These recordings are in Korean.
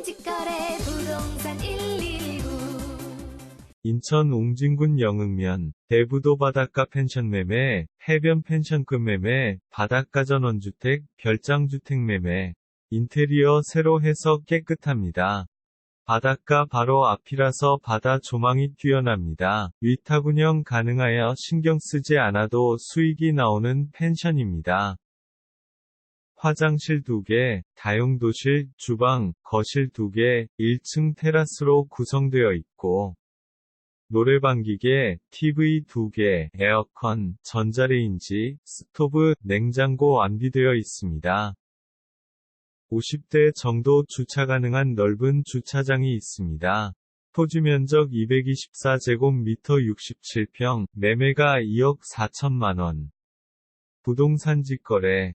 부동산 직거래 부동산 119 인천 옹진군 영흥면, 대부도 바닷가 펜션 매매, 해변 펜션급 매매, 바닷가 전원주택, 별장주택 매매, 인테리어 새로 해서 깨끗합니다. 바닷가 바로 앞이라서 바다 조망이 뛰어납니다. 위탁 운영 가능하여 신경 쓰지 않아도 수익이 나오는 펜션입니다. 화장실 2개, 다용도실, 주방, 거실 2개, 1층 테라스로 구성되어 있고, 노래방 기계, TV 2개, 에어컨, 전자레인지, 스토브, 냉장고 완비되어 있습니다. 50대 정도 주차 가능한 넓은 주차장이 있습니다. 토지 면적 224제곱미터 67평, 매매가 2억 4천만원. 부동산 직거래,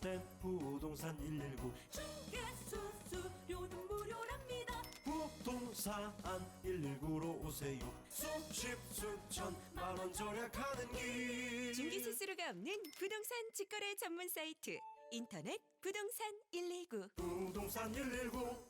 때 부동산 119 수수료도 무료랍니다. 부동산 119로 오세요. 수십 수천 만원 절약하는 길. 중개 수수료가 없는 부동산 직거래 전문 사이트. 인터넷 부동산 119 부동산 119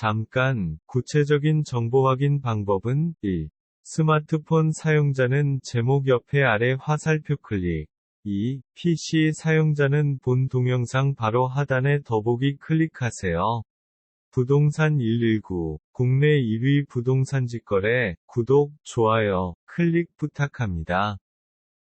잠깐, 구체적인 정보 확인 방법은 1. 스마트폰 사용자는 제목 옆에 아래 화살표 클릭. 2. PC 사용자는 본 동영상 바로 하단에 더보기 클릭하세요. 부동산 119, 국내 1위 부동산 직 거래, 구독, 좋아요, 클릭 부탁합니다.